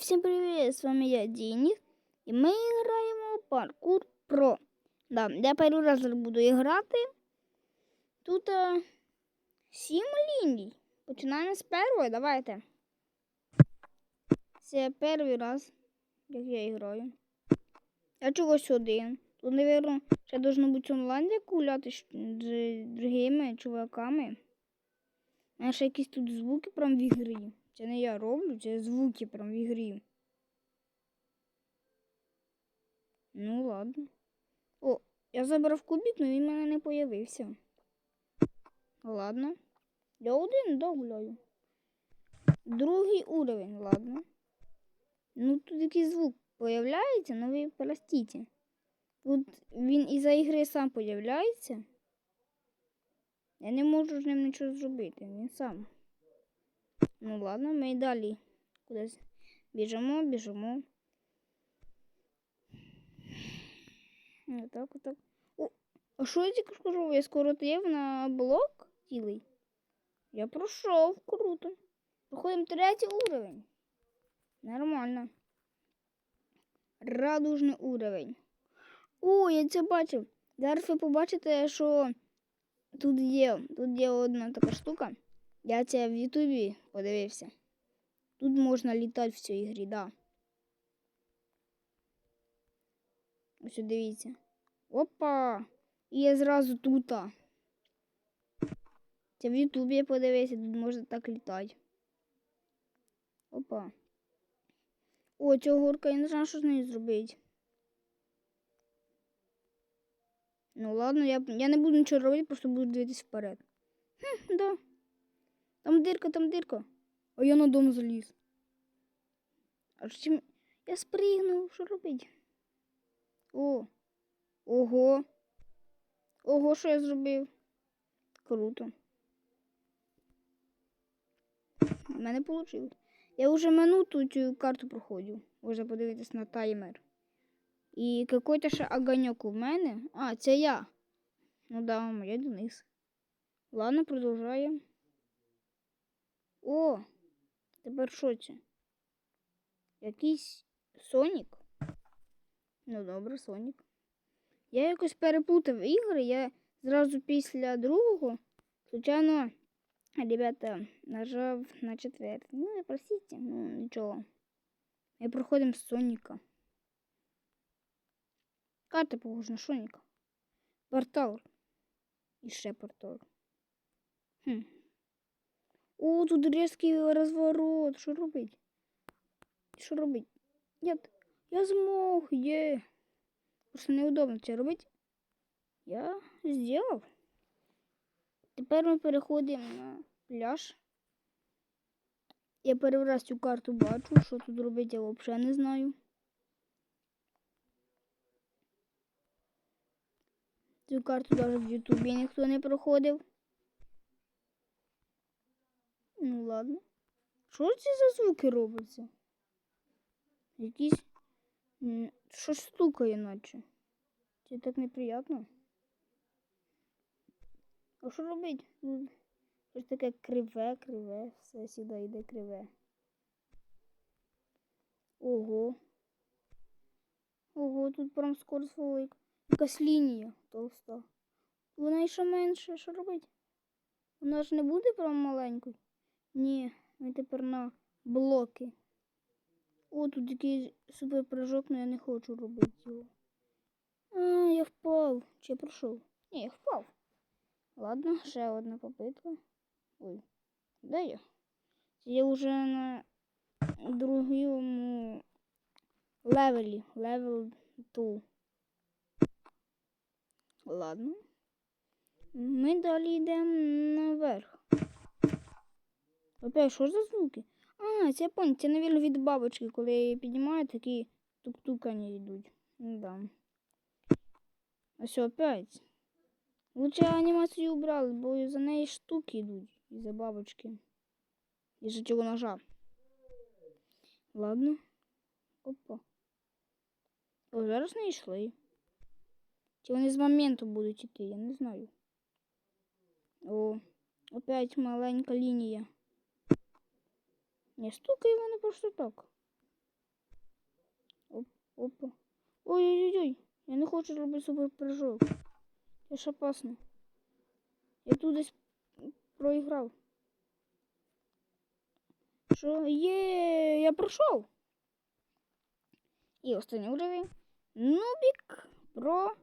всім привіт! З вами я Дініс. І ми граємо в паркур Про. Да, я перший раз буду грати. Тут е, сім ліній. Починаємо з першої, давайте. Це перший раз, як я граю. Я чогось один. Тут, мабуть, ще должно бути онлайн як гуляти з другими чуваками. А ще якісь тут звуки прям в ігрі. Це не я роблю, це звуки прям в ігрі. Ну ладно. О, я забрав кубик, але він в мене не появився. Ладно. Я один догуляю. Другий уровень, ладно. Ну тут якийсь звук появляється, но ви простите. Тут він із-за ігри сам появляється. Я не можу з ним нічого зробити, він сам. Ну ладно, ми й далі кудись біжимо, біжимо. Отак, отак. О, а що я тільки скажу? Я скоротив на блок цілий. Я пройшов, круто. Проходимо третій уровень. Нормально. Радужний уровень. О, я це бачив. Зараз ви побачите, що тут є, тут є одна така штука. Я це в Ютубі подивився. Тут можна літати в цій ігрі, да. Ось дивіться. Опа! І я зразу тут. Це в Ютубі подивився, тут можна так літати. Опа. О, цього горка, я не знаю, що з нею зробити. Ну ладно, я я не буду нічого робити, просто буду дивитися вперед. Хм, да. Там дирка, там дирка. А я на дом заліз. А чим я спригнув, що робити? О. Ого. Ого, що я зробив? Круто. У мене вийшло. Я вже минуту цю карту проходжу. Можна подивитись на таймер. І какой-то ще огоньок у мене. А, це я. Ну да, я Денис. Ладно, продовжаємо. О, тепер що це? Якийсь Сонік? Ну добре, Сонік. Я якось перепутав ігри, я зразу після другого, звичайно, ребята, нажав на четвертий. Ну, простите, ну нічого. Ми проходимо з Соніка. Карта похожа на Соніка. Портал. І ще портал. Хм. О, тут різкий розворот. Що робить? Що робить? Нет, я змог, є. Просто неудобно це робити. Я зробив. Тепер ми переходимо на пляж. Я перший раз цю карту бачу, що тут робити, я взагалі не знаю. Цю карту навіть в Ютубі ніхто не проходив. Ну ладно. Що це за звуки робляться? Якісь щось стукає наче. Це так неприємно. А що робить? Щось таке криве, криве, все сюди йде криве. Ого. Ого, тут прям скорость велика. Якась лінія толста. Вона ще менше, що робить? Вона ж не буде прям маленькою? Ні, ми тепер на блоки. О, тут якийсь супер прыжок, але я не хочу робити його. А, я впав. Чи я пройшов? Ні, я впав. Ладно, ще одна попитка. Ой, де я? Я вже на другому левелі. Левел 2. Ладно. Ми далі йдемо наверх. Опять, що за звуки? А, це я понял, це, мабуть, від бабочки, коли я її піднімаю, такі тук-тукані йдуть. Ну да. А все, опять. Лучше анімацію убрали, бо за неї штуки йдуть. Із-за бабочки. Із-за цього ножа. Ладно. Опа. О, зараз не йшли. Чи вони з моменту будуть йти, я не знаю. О, опять маленька лінія. Не стукає воно просто так. Оп, Опа. Ой-ой-ой. Я не хочу робити суперпрыжок. Це ж опасно. Я тут десь проіграв. Що? Є, я пройшов. І останній уровень. Нубік, про,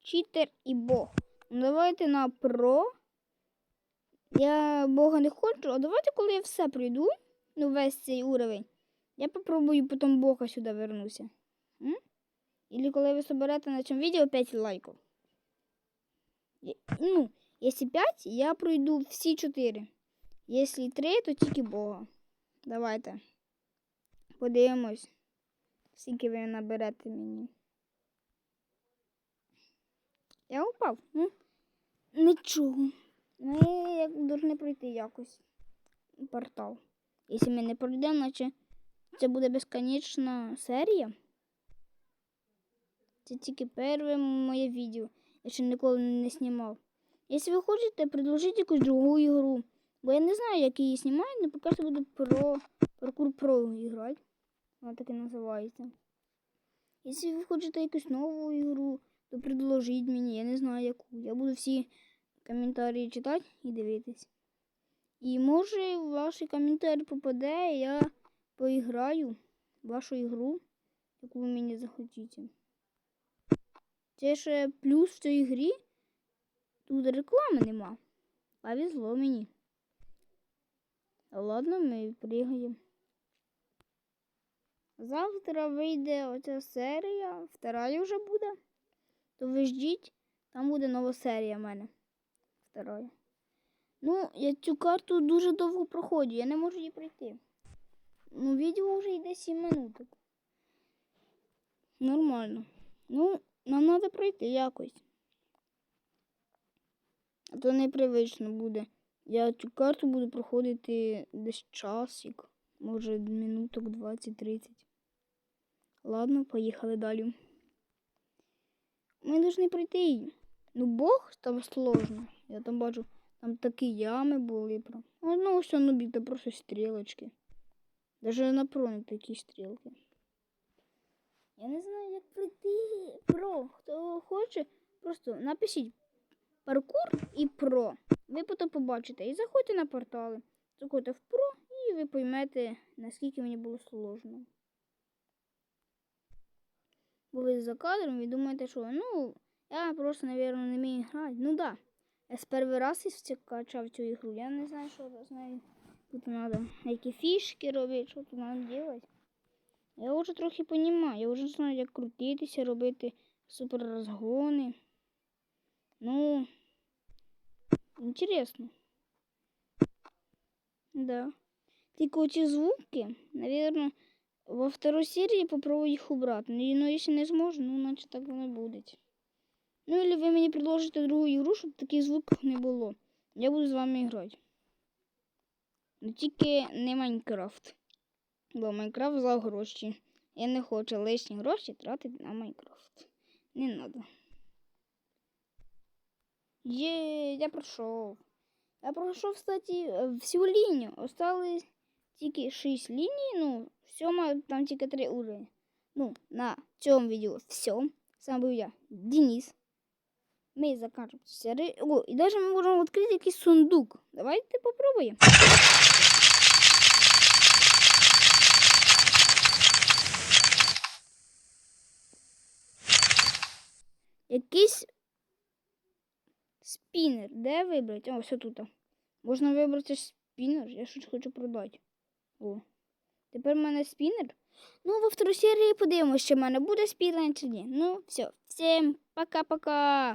читер і бог. Ну, давайте на про. Я бога не хочу, а давайте, коли я все пройду, ну весь цей уровень, я попробую потім бога сюди вернуся. М? Или коли ви соберете на цьому відео 5 лайків. Ну, якщо 5, я пройду всі 4. Якщо 3, то тільки Бога. Давайте. Подивимось, скільки ви наберете мені. Я упав. Ну, нічого. Ми як повинні пройти якось портал. Якщо ми не пройдемо, наче це буде безконечна серія. Це тільки перше моє відео. Я ще ніколи не знімав. Якщо ви хочете, предложіть якусь другу ігру. Бо я не знаю, як її знімають, але поки що буду про паркур про грати. Вона так і називається. Якщо ви хочете якусь нову ігру, то предложіть мені, я не знаю яку. Я буду всі коментарі читати і дивитись. І може в ваші коментарі попаде, я поіграю в вашу ігру, яку ви мені захотіте. Це ще плюс в цій грі. Тут реклами нема. Повезло мені. Ладно, ми пригаємо. Завтра вийде оця серія, вторая вже буде. То ви ждіть, там буде нова серія в мене. Вторая. Ну, я цю карту дуже довго проходжу, я не можу її пройти. Ну, відео вже йде 7 минуток. Нормально. Ну, нам треба пройти якось. А то непривично буде. Я цю карту буду проходити десь часик, може минуток 20-30. Ладно, поїхали далі. Ми повинні пройти. Ну, Бог там сложно. Я там бачу, там такі ями були. ну, все, ну біда, просто стрілочки. Даже на проні такі стрілки. Я не знаю, як пройти про. Хто хоче, просто напишіть паркур і про. Ви потім побачите. І заходьте на портали. Заходьте в про і ви поймете, наскільки мені було сложно. Бо ви за кадром і думаєте, що ну, я просто, мабуть, не вмію грати. Ну да. Я з перший раз ця- качав цю ігру. Я не знаю, що з нею тут треба. Які фішки робити, що тут треба робити. Я вже трохи розумію. Я вже знаю, як крутитися, робити супер розгони. Ну, интересно. Да. Тільки оці звуки, наверное, во второй серії попробую їх убрати. Ну, ну, якщо не зможу, ну, значить так воно буде. Ну, или ви мені предложите другу ігру, щоб таких звуків не було. Я буду з вами грати. Ну, тільки не Майнкрафт. Бо Майнкрафт за гроші. Я не хочу лишні гроші тратити на Майнкрафт. Не надо. Є, я пройшов. Я пройшов, кстати, е, всю лінію. Осталось тільки 6 ліній, ну, сьома, там тільки 3 уровня. Ну, на цьому відео все. Вами був я, Денис. Ми закінчимо серію. О, і навіть ми можемо відкрити якийсь сундук. Давайте попробуємо. Якийсь спінер. Де вибрати? О, все тут. Можна вибрати спінер. Я щось хочу продати. О. Тепер в мене спінер. Ну, во второй серії подивимося, чи в мене буде спінер чи ні. Ну, все. Всім пока-пока.